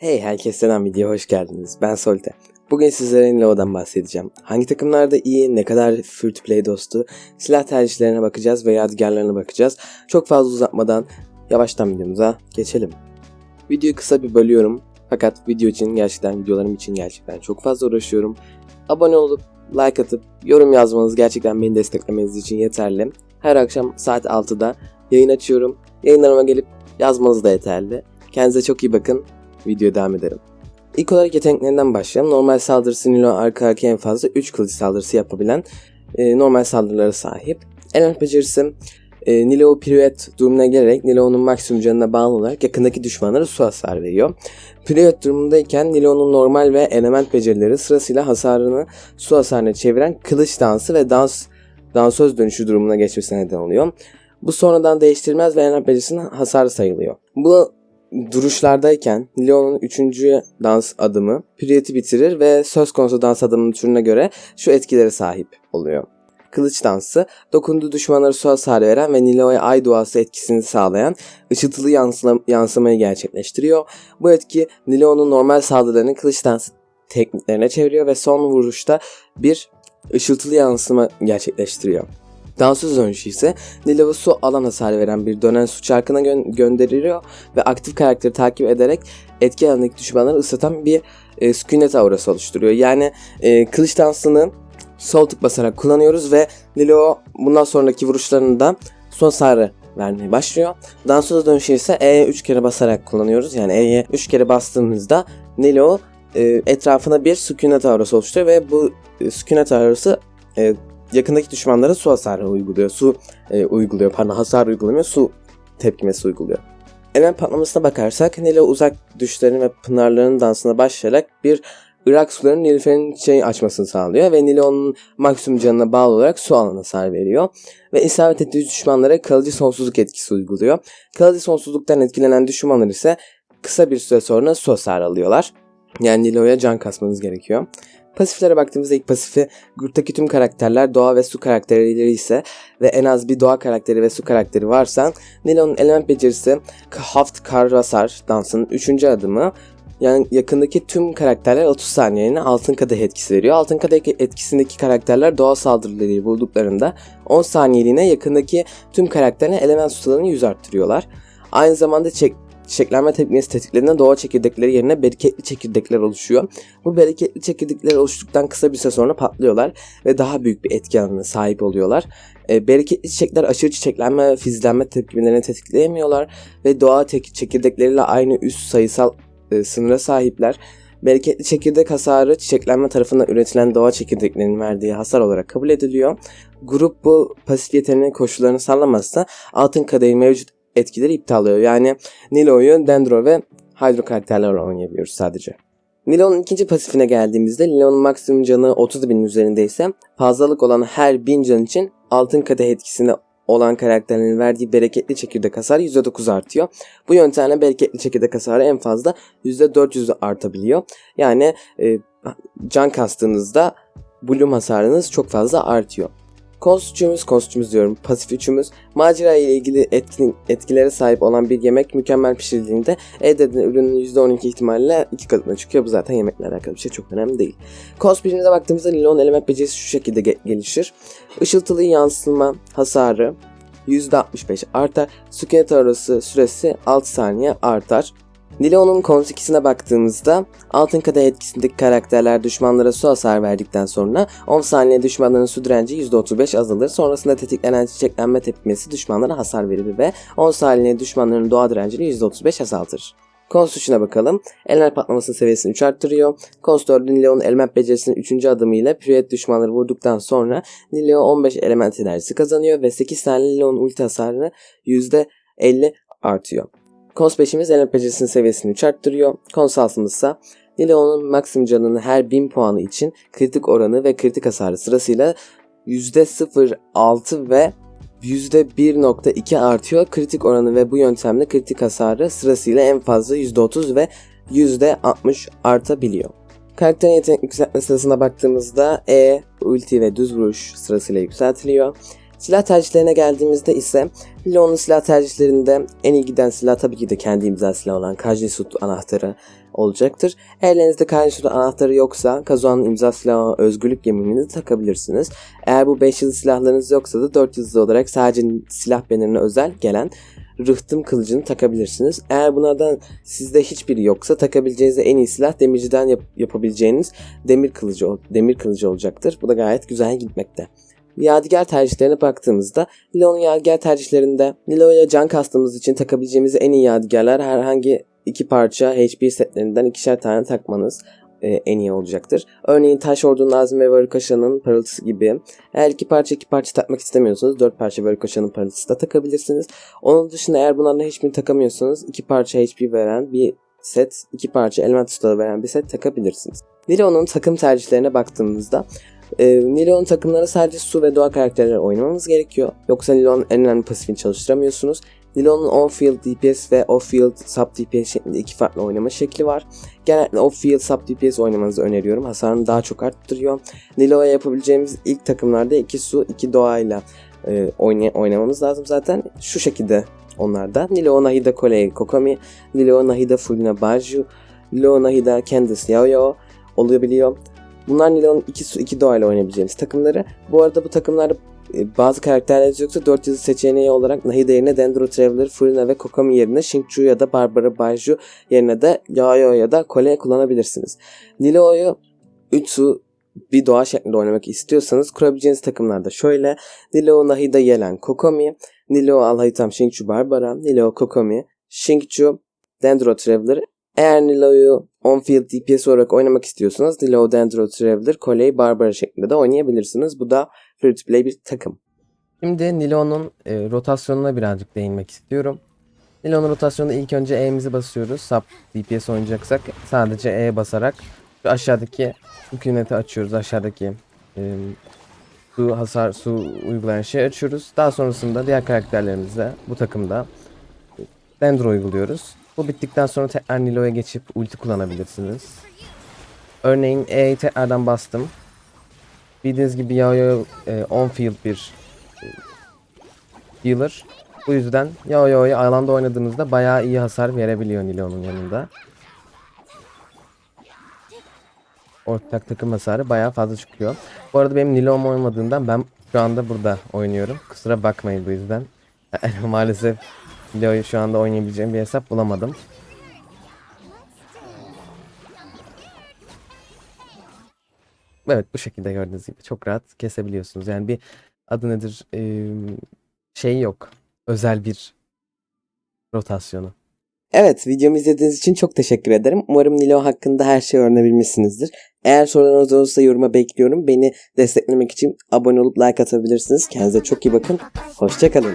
Hey herkese selam videoya hoş geldiniz. Ben Solte. Bugün sizlere Nilo'dan bahsedeceğim. Hangi takımlarda iyi, ne kadar free to play dostu, silah tercihlerine bakacağız ve yadigarlarına bakacağız. Çok fazla uzatmadan yavaştan videomuza geçelim. Videoyu kısa bir bölüyorum. Fakat video için gerçekten videolarım için gerçekten çok fazla uğraşıyorum. Abone olup like atıp yorum yazmanız gerçekten beni desteklemeniz için yeterli. Her akşam saat 6'da yayın açıyorum. Yayınlarıma gelip yazmanız da yeterli. Kendinize çok iyi bakın. Videoya devam edelim. İlk olarak yeteneklerinden başlayalım. Normal saldırısı Nilo arka arkaya en fazla 3 kılıç saldırısı yapabilen e, normal saldırılara sahip. Element becerisi e, Nilo piruet durumuna gelerek Nilo'nun maksimum canına bağlı olarak yakındaki düşmanlara su hasar veriyor. Piruet durumundayken Nilo'nun normal ve element becerileri sırasıyla hasarını su hasarına çeviren kılıç dansı ve dans dansöz dönüşü durumuna geçmesine neden oluyor. Bu sonradan değiştirmez ve element becerisinin hasarı sayılıyor. Bu duruşlardayken Leon'un 3. dans adımı Piruet'i bitirir ve söz konusu dans adımının türüne göre şu etkilere sahip oluyor. Kılıç dansı, dokunduğu düşmanlara su hasarı veren ve Nilo'ya ay duası etkisini sağlayan ışıltılı yansıma, yansımayı gerçekleştiriyor. Bu etki Nilo'nun normal saldırılarını kılıç dansı tekniklerine çeviriyor ve son vuruşta bir ışıltılı yansıma gerçekleştiriyor. Dansöz dönüşü ise Nilov'a su alan hasar veren bir dönen su çarkına gö- gönderiliyor ve aktif karakteri takip ederek etki alanındaki düşmanları ıslatan bir e, sükunet aurası oluşturuyor. Yani e, kılıç dansını sol tık basarak kullanıyoruz ve Nilo bundan sonraki vuruşlarında son hasarı vermeye başlıyor. Dansöz dönüşü ise E'ye 3 kere basarak kullanıyoruz. Yani E'ye 3 kere bastığımızda Nilo e, etrafına bir sükunet aurası oluşturuyor ve bu e, sükunet aurası e, yakındaki düşmanlara su hasarı uyguluyor. Su e, uyguluyor pardon hasar uygulamıyor su tepkimesi uyguluyor. Element patlamasına bakarsak Nilo uzak düşlerin ve pınarların dansına başlayarak bir Irak sularının Nilüfer'in şey açmasını sağlıyor ve Nilo'nun maksimum canına bağlı olarak su alanına hasar veriyor. Ve isabet ettiği düşmanlara kalıcı sonsuzluk etkisi uyguluyor. Kalıcı sonsuzluktan etkilenen düşmanlar ise kısa bir süre sonra su hasar alıyorlar. Yani Nilo'ya can kasmanız gerekiyor. Pasiflere baktığımızda ilk pasifi gruptaki tüm karakterler doğa ve su karakterleri ise ve en az bir doğa karakteri ve su karakteri varsa Nilo'nun element becerisi Haft Karvasar dansının 3. adımı yani yakındaki tüm karakterler 30 saniyeliğine altın kadeh etkisi veriyor. Altın kadeh etkisindeki karakterler doğa saldırıları bulduklarında 10 saniyeliğine yakındaki tüm karakterine element tutarını 100 arttırıyorlar. Aynı zamanda çek çiçeklenme tekniği tetiklerinde doğa çekirdekleri yerine bereketli çekirdekler oluşuyor. Bu bereketli çekirdekler oluştuktan kısa bir süre sonra patlıyorlar ve daha büyük bir etki alanına sahip oluyorlar. E, bereketli çiçekler aşırı çiçeklenme ve filizlenme tepkimelerini tetikleyemiyorlar ve doğa çekirdekleriyle aynı üst sayısal e, sınıra sahipler. Bereketli çekirdek hasarı çiçeklenme tarafından üretilen doğa çekirdeklerinin verdiği hasar olarak kabul ediliyor. Grup bu pasif yeteneğin koşullarını sağlamazsa altın kadehin mevcut etkileri iptal oluyor. Yani Nilo'yu Dendro ve Hydro karakterlerle oynayabiliyoruz sadece. Nilo'nun ikinci pasifine geldiğimizde Nilo'nun maksimum canı 30 binin üzerindeyse fazlalık olan her 1000 can için altın kadeh etkisinde olan karakterlerin verdiği bereketli çekirdek hasarı %9 artıyor. Bu yöntemle bereketli çekirdek hasarı en fazla %400 artabiliyor. Yani e, can kastığınızda bloom hasarınız çok fazla artıyor. Kostümümüz, kostümümüz diyorum, pasif üçümüz macera ile ilgili etkin, etkilere sahip olan bir yemek mükemmel pişirildiğinde elde edilen ürünün %12 ihtimalle iki katına çıkıyor. Bu zaten yemekle alakalı bir şey çok önemli değil. Kost birimine baktığımızda Lilon element becerisi şu şekilde ge- gelişir. Işıltılı yansıma hasarı %65 artar. Sükunet arası süresi 6 saniye artar. Nilo'nun Cons 2'sine baktığımızda altın kadeh etkisindeki karakterler düşmanlara su hasar verdikten sonra 10 saniye düşmanların su direnci %35 azalır. Sonrasında tetiklenen çiçeklenme tepkimesi düşmanlara hasar verir ve 10 saniye düşmanların doğa direncini %35 azaltır. Kons 3'üne bakalım. Element patlamasının seviyesini 3 arttırıyor. Kons 4'ün Nileo'nun element becerisinin 3. adımıyla Piruet düşmanları vurduktan sonra Nileo 15 element enerjisi kazanıyor ve 8 tane Nileo'nun ulti hasarını %50 artıyor. Kons 5'imiz element becerisinin seviyesini 3 arttırıyor. Kons 6'mız ise Nileo'nun maksimum canının her 1000 puanı için kritik oranı ve kritik hasarı sırasıyla %0.6 ve %1.2 artıyor. Kritik oranı ve bu yöntemle kritik hasarı sırasıyla en fazla %30 ve %60 artabiliyor. Karakterin yetenek yükseltme sırasına baktığımızda E, ulti ve düz vuruş sırasıyla yükseltiliyor. Silah tercihlerine geldiğimizde ise Leon'un silah tercihlerinde en iyi giden silah tabii ki de kendi imza silahı olan Kajisut anahtarı olacaktır. Elinizde karşıda anahtarı yoksa Kazuha'nın imza silahı özgürlük yeminini takabilirsiniz. Eğer bu 5 yıldız silahlarınız yoksa da 4 yıldızlı olarak sadece silah bannerine özel gelen rıhtım kılıcını takabilirsiniz. Eğer bunlardan sizde hiçbiri yoksa takabileceğiniz en iyi silah demirciden yap- yapabileceğiniz demir kılıcı demir kılıcı olacaktır. Bu da gayet güzel gitmekte. Yadigar tercihlerine baktığımızda Nilo'nun yadigar tercihlerinde Nilo'ya can kastığımız için takabileceğimiz en iyi yadigarlar herhangi iki parça HP setlerinden ikişer tane takmanız e, en iyi olacaktır. Örneğin Taş Ordu Nazım ve Varıkaşa'nın parıltısı gibi. Eğer iki parça iki parça takmak istemiyorsanız dört parça Varıkaşa'nın parıltısı da takabilirsiniz. Onun dışında eğer bunlardan hiçbirini takamıyorsanız iki parça HP veren bir set, iki parça element ustaları veren bir set takabilirsiniz. Nilo'nun takım tercihlerine baktığımızda e, Nilo'nun takımları sadece su ve doğa karakterleri oynamamız gerekiyor. Yoksa Nilo'nun en önemli pasifini çalıştıramıyorsunuz. Nilo'nun on-field DPS ve off-field sub DPS şeklinde iki farklı oynama şekli var. Genellikle off-field sub DPS oynamanızı öneriyorum. Hasarını daha çok arttırıyor. Nilo'ya yapabileceğimiz ilk takımlarda iki su, iki doğayla e, oynay- oynamamız lazım zaten. Şu şekilde onlarda. Nilo Nahida Kolei Kokomi, Nilo Nahida Fulina Baju, Nilo Nahida Candice Yaoyao olabiliyor. Bunlar iki su iki doğayla oynayabileceğimiz takımları. Bu arada bu takımlarda e, bazı karakterler yoksa 4 yıldız seçeneği olarak Nahida yerine Dendro Traveler, Furina ve Kokomi yerine Shingchu ya da Barbara Baju yerine de Yaoyao ya da Kole kullanabilirsiniz. Nilo'yu 3 su bir doğa şeklinde oynamak istiyorsanız kurabileceğiniz takımlarda şöyle Nilo Nahida Yelen Kokomi, Nilo Alhaitham Shingchu Barbara, Nilo Kokomi, Shingchu, Dendro Traveler. Eğer Nilo'yu on-field DPS olarak oynamak istiyorsanız Nilo Dendro Traveler, Kolei Barbara şeklinde de oynayabilirsiniz. Bu da free to play bir takım. Şimdi Nilo'nun e, rotasyonuna birazcık değinmek istiyorum. Nilo'nun rotasyonunda ilk önce E'mizi basıyoruz. Sub DPS oynayacaksak sadece E basarak şu aşağıdaki hükümeti açıyoruz. Aşağıdaki e, su hasar su uygulayan şeyi açıyoruz. Daha sonrasında diğer karakterlerimizle bu takımda Dendro uyguluyoruz. Bu bittikten sonra tekrar Nilo'ya geçip ulti kullanabilirsiniz. Örneğin E'yi tekrardan bastım. Bildiğiniz gibi Yaoyo e, field bir e, healer. Bu yüzden Yaoyo'yu alanda oynadığınızda bayağı iyi hasar verebiliyor Nilo'nun yanında. Ortak takım hasarı bayağı fazla çıkıyor. Bu arada benim Nilo'm olmadığından ben şu anda burada oynuyorum. Kusura bakmayın bu yüzden. Maalesef Nilo'yu şu anda oynayabileceğim bir hesap bulamadım. Evet bu şekilde gördüğünüz gibi çok rahat kesebiliyorsunuz. Yani bir adı nedir şey yok. Özel bir rotasyonu. Evet videomu izlediğiniz için çok teşekkür ederim. Umarım Nilo hakkında her şeyi öğrenebilmişsinizdir. Eğer sorularınız olursa yoruma bekliyorum. Beni desteklemek için abone olup like atabilirsiniz. Kendinize çok iyi bakın. Hoşçakalın.